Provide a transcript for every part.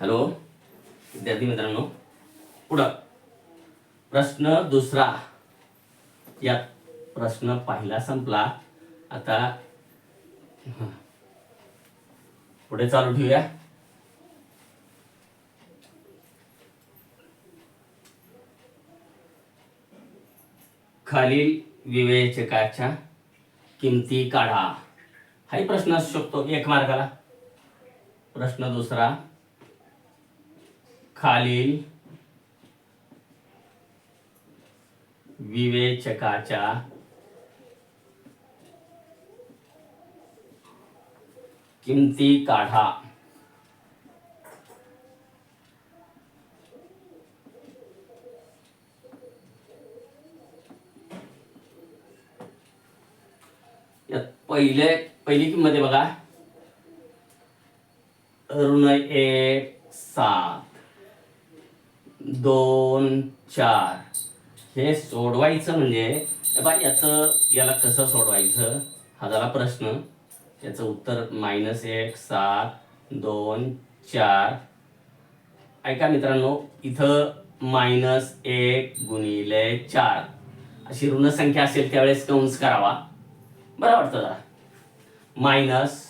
Hello? विद्यार्थी मित्रांनो पुढं. प्रश्न दुसरा. यात प्रश्न पहिला संपला. आता पुढे चालू ठेवूया. खालील विवेचकाच्या किमती काढा. हाही प्रश्न असू शकतो एक मार्गाला. प्रश्न दुसरा. खालील विवेचकाच्या किमती काढा. पहिले पहिली किंमत आहे बघा. ऋण एक सात. दोन चार. हे सोडवायचं म्हणजे बा याचं याला कसं सोडवायचं? हा झाला प्रश्न. याचं उत्तर मायनस एक सात दोन चार. ऐका मित्रांनो इथं मायनस एक गुणिले चार. अशी ऋणसंख्या असेल त्यावेळेस कंस करावा. बरं वाटतं जरा. मायनस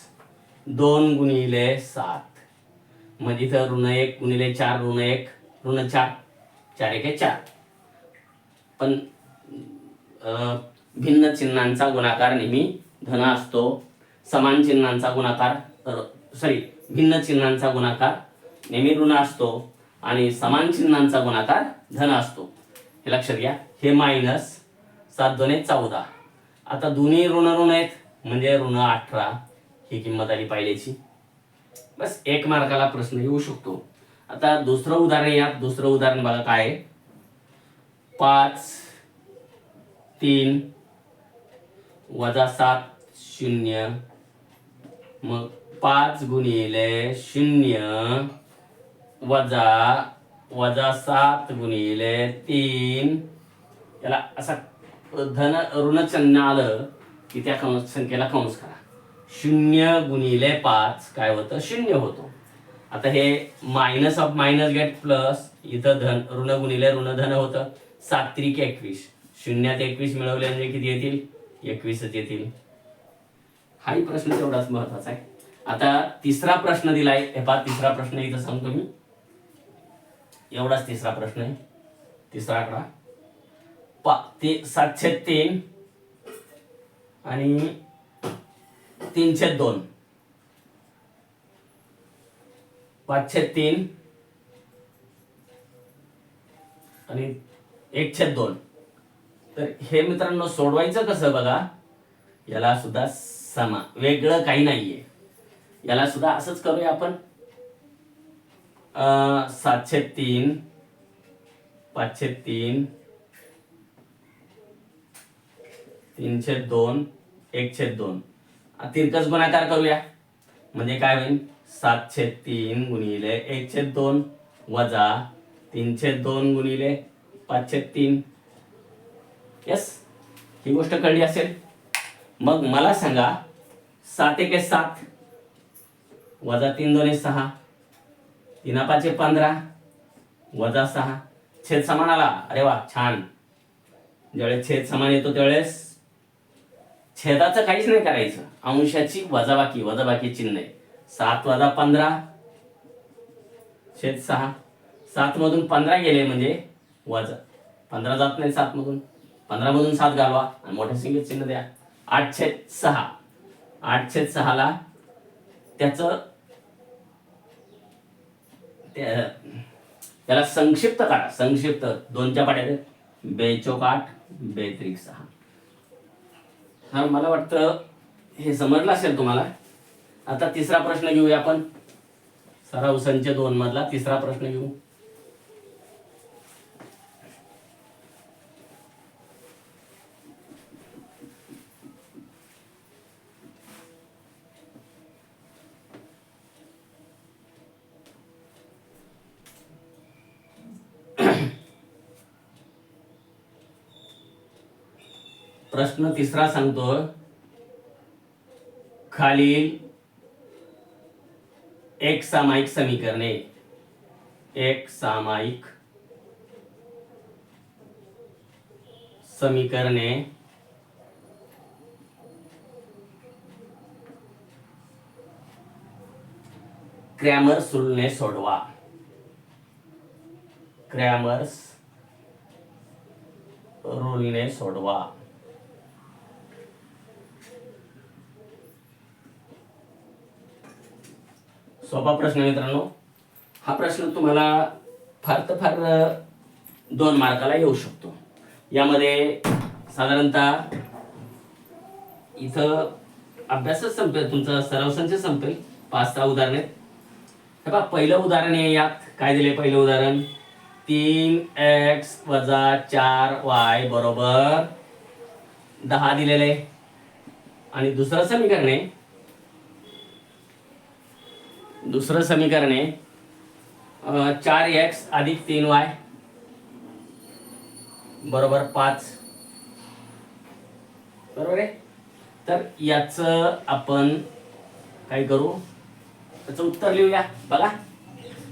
दोन गुणिले सात. म्हणजे इथं ऋण एक गुणिले चार ऋण एक. ऋण चार चार एक चार. पण भिन्न चिन्हांचा गुणाकार नेहमी धन असतो. समान चिन्हांचा गुणाकार सॉरी भिन्न चिन्हांचा गुणाकार नेहमी ऋण असतो आणि समान चिन्हांचा गुणाकार धन असतो. हे लक्षात घ्या. हे मायनस सात दोन चौदा. आता दोन्ही ऋण ऋण आहेत. म्हणजे ऋण अठरा ही किंमत आली पाहिल्याची बस एक मार्काला प्रश्न येऊ शकतो. आता दुसरं उदाहरण या दुसरं उदाहरण बघा काय पाच तीन वजा सात शून्य. मग पाच गुणिले शून्य वजा वजा सात गुणिले तीन. याला असा धन ऋणचिन्ह आलं की त्या कंस संख्येला कंस करा. शून्य गुणिले पाच काय होतं? शून्य होतो. आता हे minus of minus get plus इथं धन ऋण गुणिले ऋण धन होतं. सात त्रिक एकवीस. शून्यात एकवीस मिळवले म्हणजे किती येतील? एकवीसच येतील. हाही प्रश्न तेवढाच महत्त्वाचा आहे. आता तिसरा प्रश्न दिलाय. हे पहा तिसरा प्रश्न इथं सांगतो मी. एवढाच तिसरा प्रश्न आहे. तिसरा आकडा. पा ते सातशे तीन आणि तीनशे दोन. पाचशे तीन आणि एकशे दोन. तर हे मित्रांनो सोडवायचं कसं बघा? याला सुद्धा समा. वेगळं काही नाहीये. याला सुद्धा असंच करूया आपण. अं, सातशे तीन पाचशे तीन तीनशे दोन एकशे दोन. तिरकस गुणाकार करूया. म्हणजे काय होईल? सातशे तीन गुणिले एकशे दोन वजा तीनशे दोन गुणिले पाचशे तीन. यस ही गोष्ट कळली असेल? मग मला सांगा सात एके सात वजा तीन दोन सहा. तीना पाचशे पंधरा वजा सहा. छेद समान आला. अरे वा छान. ज्यावेळेस छेद समान येतो त्यावेळेस छेदाचं काहीच नाही करायचं. अंशाची वजाबाकी वजाबाकी चिन्ह आहे. सात वजा पंधरा. छेद सहा. सात मधून पंधरा गेले म्हणजे वजा. पंधरा जात नाही सात मधून पंधरा मधून सात घालवा आणि मोठ्या सिंगल चिन्ह द्या. आठ छेद सहा. आठ छेद सहाला. त्याचं त्या- त्याला संक्षिप्त काढा. संक्षिप्त दोनच्या पाट्यात बेचोक आठ बेत्रिक सहा. हा मला वाटतं हे समजलं असेल तुम्हाला. आता तिसरा प्रश्न घेऊया आपण. सराव संच दोन मधला तिसरा प्रश्न घेऊ. प्रश्न तिसरा सांगतो खालील एक सामायिक समीकरणे. एक सामायिक समीकरणे. क्रॅमर सुलने सोडवा. क्रॅमर्स रूलने सोडवा. सोपा प्रश्न मित्रांनो. हा प्रश्न तुम्हाला फार तर फार दोन मार्काला येऊ शकतो. यामध्ये साधारणतः इथं अभ्यासच संपेल तुमचा सरावसंच संपेल. पाच सहा उदाहरण आहेत हे पहा पहिलं उदाहरण आहे यात. काय दिले पहिलं उदाहरण? तीन एक्स वजा चार वाय बरोबर दहा दिलेले आणि दुसरं समीकरण आहे दुसरं समीकरण आहे चार एक्स अधिक तीन वाय बरोबर पाच. बरोबर आहे? तर याचं आपण काय करू? त्याचं उत्तर लिहूया. बघा.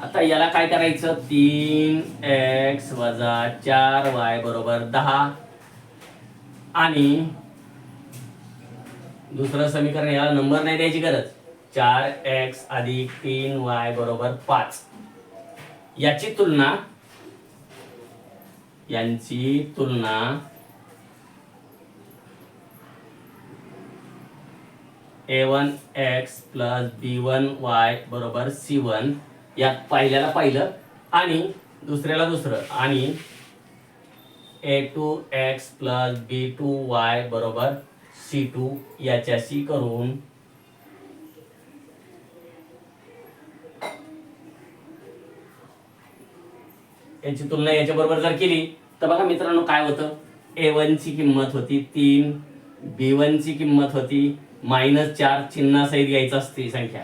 आता याला काय करायचं? तीन एक्स वजा चार वाय बरोबर दहा. आणि दुसरं समीकरण याला नंबर नाही द्यायची गरज. चार एक्स अधिक तीन वाय बरोबर पाच. याची तुलना यांची तुलना A one X plus B one Y बरोबर सी वन यात पहिल्याला पाहिलं आणि दुसऱ्याला दुसरं आणि A two X plus B two Y बरोबर सी टू याच्याशी करून याची तुलना याच्याबरोबर जर केली तर बघा मित्रांनो काय होतं? ए वन ची किंमत होती तीन बी वन ची किंमत होती मायनस चार चिन्हासहित घ्यायचं असते संख्या.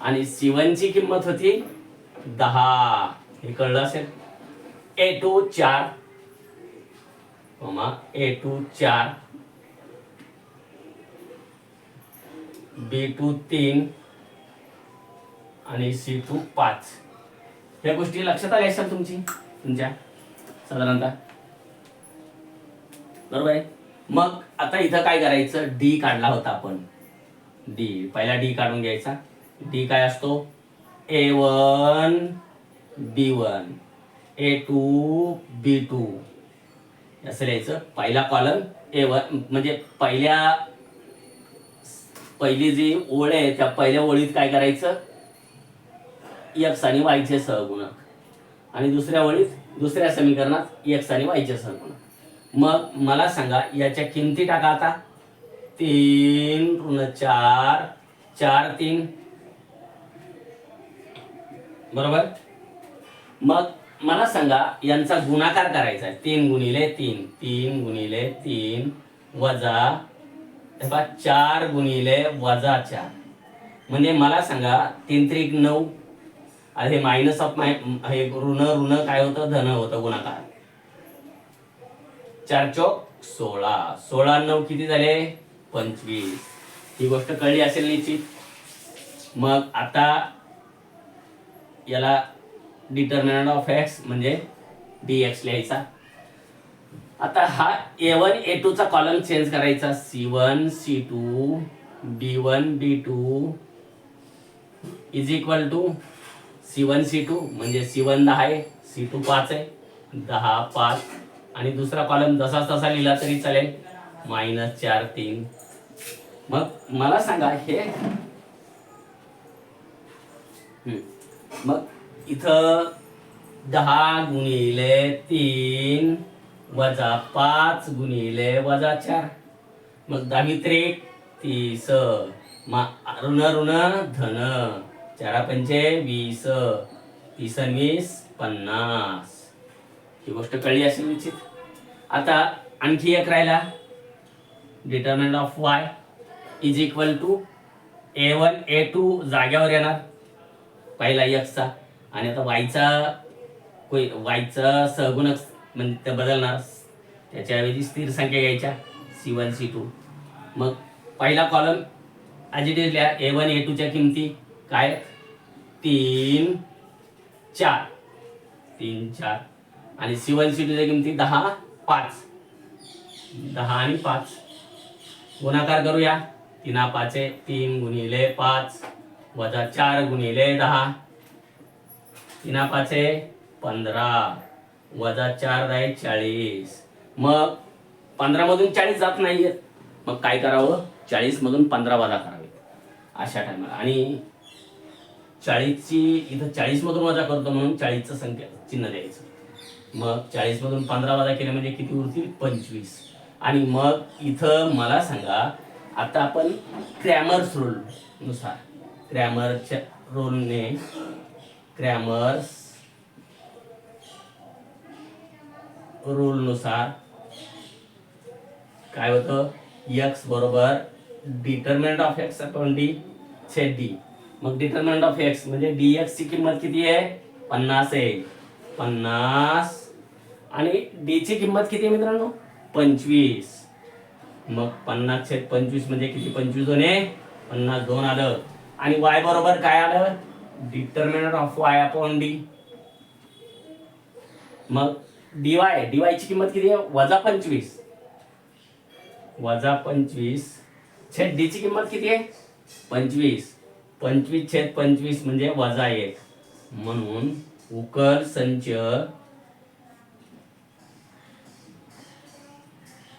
आणि सी वन ची किंमत होती दहा. हे कळलं असेल? ए टू चार. ए टू चार. बी टू तीन. आणि सी टू पाच. ह्या गोष्टी लक्षात आल्या असाल तुमची? तुमच्या? साधारणतः. बरोबर आहे? मग आता इथं काय करायचं? डी काढला होता आपण. डी. पहिला डी काढून घ्यायचा. डी काय असतो? A one B one. A two B two. असं लिहायचं. पहिला कॉलम ए वन म्हणजे पहिल्या पहिली जी ओळ आहे त्या पहिल्या ओळीत काय करायचं? एक्स आणि वायचे सहगुणक. आणि दुसऱ्या ओळीत दुसऱ्या समीकरणात एक्स आणि वायचे सहगुणक. मग मला सांगा याच्या किमती टाका आता. तीन ऋण चार चार तीन. बरोबर? मग मला सांगा यांचा गुणाकार करायचा आहे. तीन गुणिले तीन तीन गुणिले तीन वजा चार गुणिले वजा चार. म्हणजे मला सांगा तीन त्रिक नऊ आणि हे मायनस ऑफ माय हे ऋण ऋण काय होतं? धन होतं गुणाकार. चार चौक सोळा. सोळा नऊ किती झाले? पंचवीस. ही गोष्ट कळली असेल निश्चित. मग आता याला डिटर्मिनंट ऑफ एक्स म्हणजे डी एक्स लिहायचा. आता हा ए वन ए टू चा कॉलम चेंज करायचा. C one C two B one B two is equal to C one C two म्हणजे सी वन दहा आहे सी टू पाच आहे दहा पाच. आणि दुसरा कॉलम जसा तसा लिहिला तरी चालेल. मायनस चार तीन. मग मला सांगा हे. मग इथं दहा गुणिले तीन वजा पाच गुणिले वजा चार. मग दहा त्रेक तीस. मा ऋण ऋण धन. चारा पंचे वीस तीस वीस पन्नास. ही गोष्ट कळली असेल निश्चित? आता आणखी एक राहिला. Determinant of Y is equal to A one A two जाग्यावर येणार. पहिला एक्सचा आणि आता वायचा कोई वायचा सहगुणक म्हणजे ते बदलणार. त्याच्याऐवजी स्थिर संख्या घ्यायच्या. सी वन सी टू मग पहिला कॉलम ॲज लिहा. ए वन ए टूच्या किमती काय? तीन चार. तीन चार. आणि सी वन सी टूच्या किमती दहा पाच. दहा आणि पाच. गुणाकार करूया. तीना पाचे तीन गुणिले पाच. वजा चार गुणिले दहा. तीना पाचे पंधरा. वजा चार दहा चाळीस. मग पंधरामधून चाळीस जात नाही आहेत मग काय करावं? चाळीसमधून पंधरा वजा करावे. अशा टायमाला आणि चाळीसची इथं चाळीसमधून वजा करतो म्हणून चाळीसचं संख्या चिन्ह द्यायचं. मग चाळीसमधून पंधरा वजा केले म्हणजे किती उरतील? पंचवीस. आणि मग इथं मला सांगा आता आपण क्रॅमर्स रूल नुसार क्रॅमरच्या रोलने क्रॅमर्स रूलनुसार काय होतं? यक्स बरोबर determinant of X upon D छेद डी मग डिटर्मिनंट ऑफ एक्स म्हणजे डी एक्स ची किंमत किती आहे? पन्नास आहे. पन्नास. आणि डी ची किंमत किती आहे मित्रांनो? पंचवीस. मग पन्नास छेद पंचवीस म्हणजे किती? पंचवीस दोन आहे. पन्नास दोन आलं. आणि वाय बरोबर काय आलं? Determinant of Y upon D मग डीवाय डीवाय ची किंमत किती आहे? वजा पंचवीस. वजा पंचवीस. छेद डी ची किंमत किती आहे? पंचवीस. पंचवीस छेद पंचवीस म्हणजे वजा एक. म्हणून उकल संच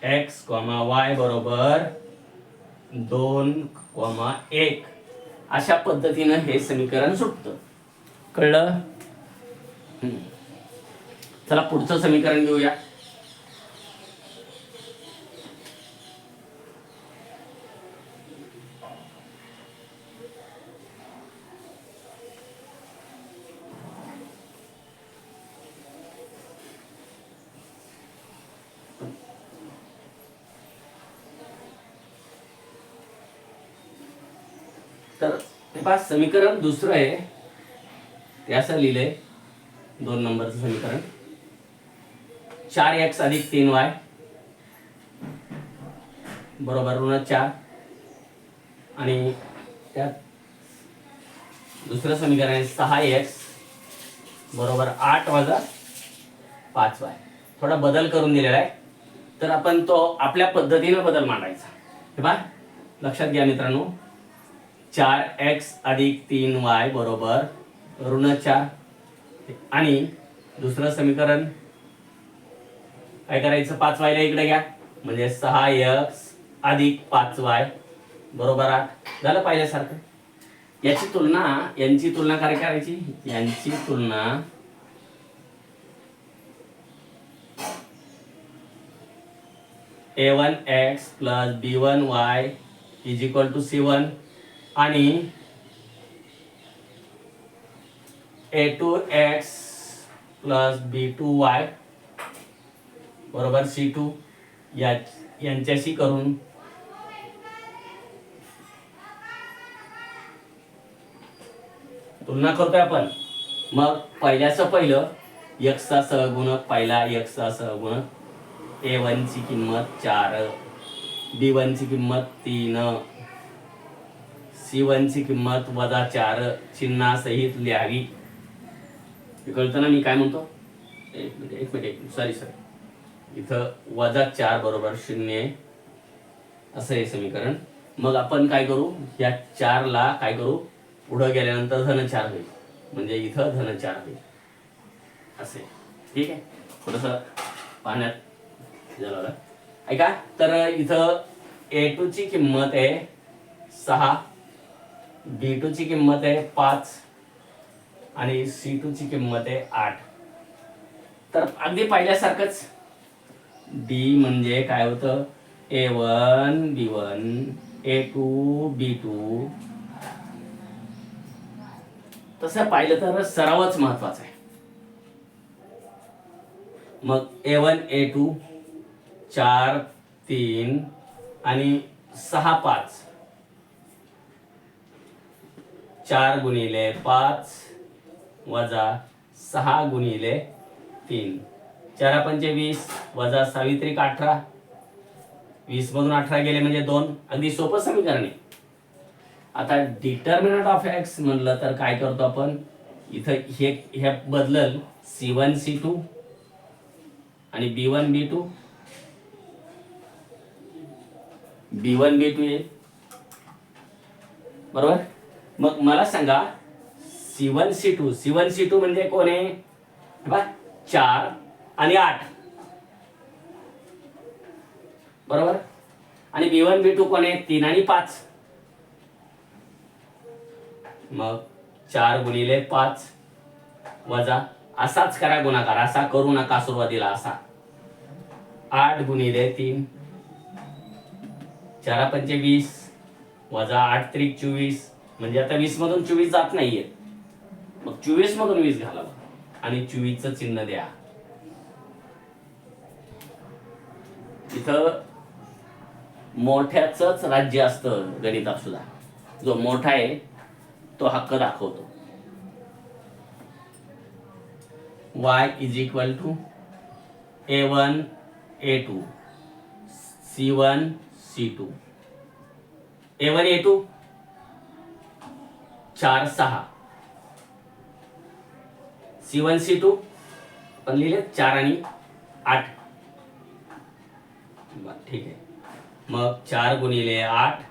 एक्स कॉमा वाय बरोबर दोन कॉमा एक. अशा पद्धतीनं हे समीकरण सुटतं. कळलं. चला पुढचं समीकरण घेऊया. तर हे पहा समीकरण दुसरं आहे. ते असं लिहिलंय. दोन नंबरचं समीकरण. चार एक्स अधिक तीन वाय. बरोबर ऋण चार. आणि त्यात दुसरं समीकरण आहे सहा एक्स. बरोबर आठ वजा पाच वाय. थोडा बदल करून दिलेला आहे. तर आपण तो आपल्या पद्धतीनं बदल मांडायचा. हे पहा लक्षात घ्या मित्रांनो. चार एक्स अधिक तीन वाय बरोबर ऋण चार. आणि दुसरं समीकरण काय करायचं? पाच वायला इकडे घ्या. म्हणजे सहा एक्स अधिक पाच वाय बरोबर आठ. झालं पाहिल्यासारखं. याची तुलना यांची तुलना काय करायची? यांची तुलना A one X plus B one Y is equal to C one. आणि A two X plus B two Y बरोबर सी टू या यांच्याशी करून तुलना करतोय आपण. मग पहिल्याचं पहिलं यक्सचा सहगुणक पहिला यक्सचा सहगुणक ए ची किंमत चार बी ची किंमत तीन सी ची किंमत वजा चार चिन्हासहित लिहावी. कळतं ना मी काय म्हणतो? एक मिनिट एक मिनिट एक मिनिट. सॉरी सॉरी इथं वजा चार बरोबर शून्य आहे. असं आहे समीकरण. मग आपण काय करू? या चारला काय करू? पुढं गेल्यानंतर धन चार होईल. म्हणजे इथं धन चार होईल. असे ठीक आहे? थोडस पाहण्यात झालं ऐका तर इथं ए टू ची किंमत आहे सहा. बी टू ची किंमत आहे पाच आणि सी टू ची किंमत आहे आठ. तर अगदी पाहिल्यासारखंच डी म्हणजे काय होतं? A one B one A two B two तसं पाहिलं तर सरावच महत्त्वाचा आहे. मग ए वन ए टू चार तीन आणि सहा पाच. चार गुणिले पाच वजा सहा गुणिले तीन. चारा पंचे वीस वजा सावित्रिक अठरा. वीसमधून अठरा गेले म्हणजे दोन. अगदी सोपं समीकरण आहे. आता डिटर्मिनंट ऑफ एक्स म्हणलं तर काय करतो आपण? इथं हे हे बदलल सी वन सी टू आणि B one B two B one B two येईल बरोबर? मग मला सांगा C one C two C one C two म्हणजे कोण आहे? चार आणि आठ. बरोबर? आणि बी वन बी टू कोण आहे? तीन आणि पाच. मग चार गुणिले पाच वजा असाच करा गुणाकार असा करू नका सुरुवातीला असा. आठ गुणिले तीन. चारा पंचे वीस वजा आठ त्रिक चोवीस. म्हणजे आता वीस मधून चोवीस जात नाहीये. मग चोवीस मधून वीस घाला आणि चोवीसचं चिन्ह द्या. इथं मोठ्याच राज्य असतं गणितात सुद्धा जो मोठा आहे तो हक्क दाखवतो. Y is equal to A one A two C one C two A one A two चार सहा. सी वन सी टू पण लिहिले चार आणि आठ. ठीक आहे. मग चार गुणिले आठ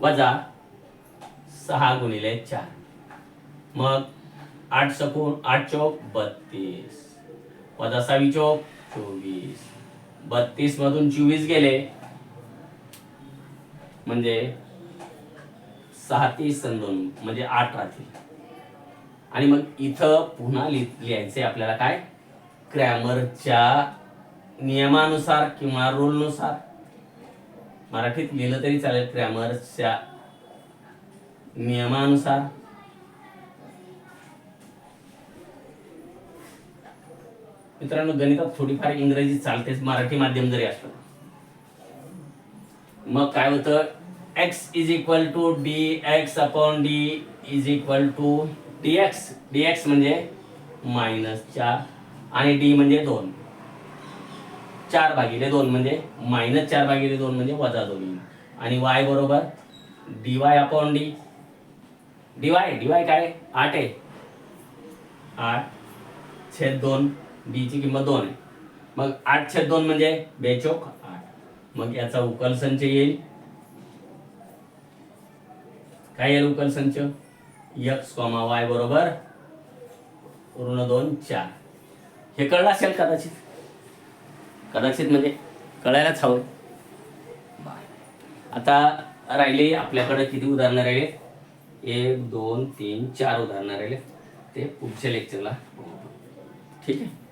वजा सहा गुणिले चार. मग आठ सकून आठ चौक बत्तीस. वजा सहावी चौक चोवीस. बत्तीस मधून चोवीस गेले. म्हणजे सहा ते आणि दोन म्हणजे आठ राहतील. आणि मग इथं पुन्हा लिह- लिहायचंय आपल्याला काय? क्रॅमरच्या नियमानुसार किंवा रूलनुसार मराठीत लिहिलं तरी चालेल क्रॅमरच्या नियमानुसार. मित्रांनो गणितात थोडीफार इंग्रजी चालतेच मराठी माध्यम जरी असलं. मग काय होतं? X is equal to D X upon D is equal to D X D X म्हणजे मायनस चार आणि डी म्हणजे दोन. चार भागिले दोन म्हणजे मायनस चार भागिले दोन म्हणजे वजा दोन. आणि वाय बरोबर D Y upon D D Y D Y काय? आठ आहे. आठ छेद दोन डी ची किंमत दोन आहे. मग आठ छेद दोन म्हणजे बेचोक आठ. मग याचा उकल संच येईल. काय येईल उकल संच? यक्स कॉमा वाय बरोबर ऋण दोन चार. हे कळलं असेल कदाचित? कदाचित म्हणजे कळायलाच हवं. आता राहिले आपल्याकडे किती उदाहरणं राहिले? एक दोन तीन चार उदाहरणं राहिले. ते पुढच्या लेक्चरला ठीक आहे?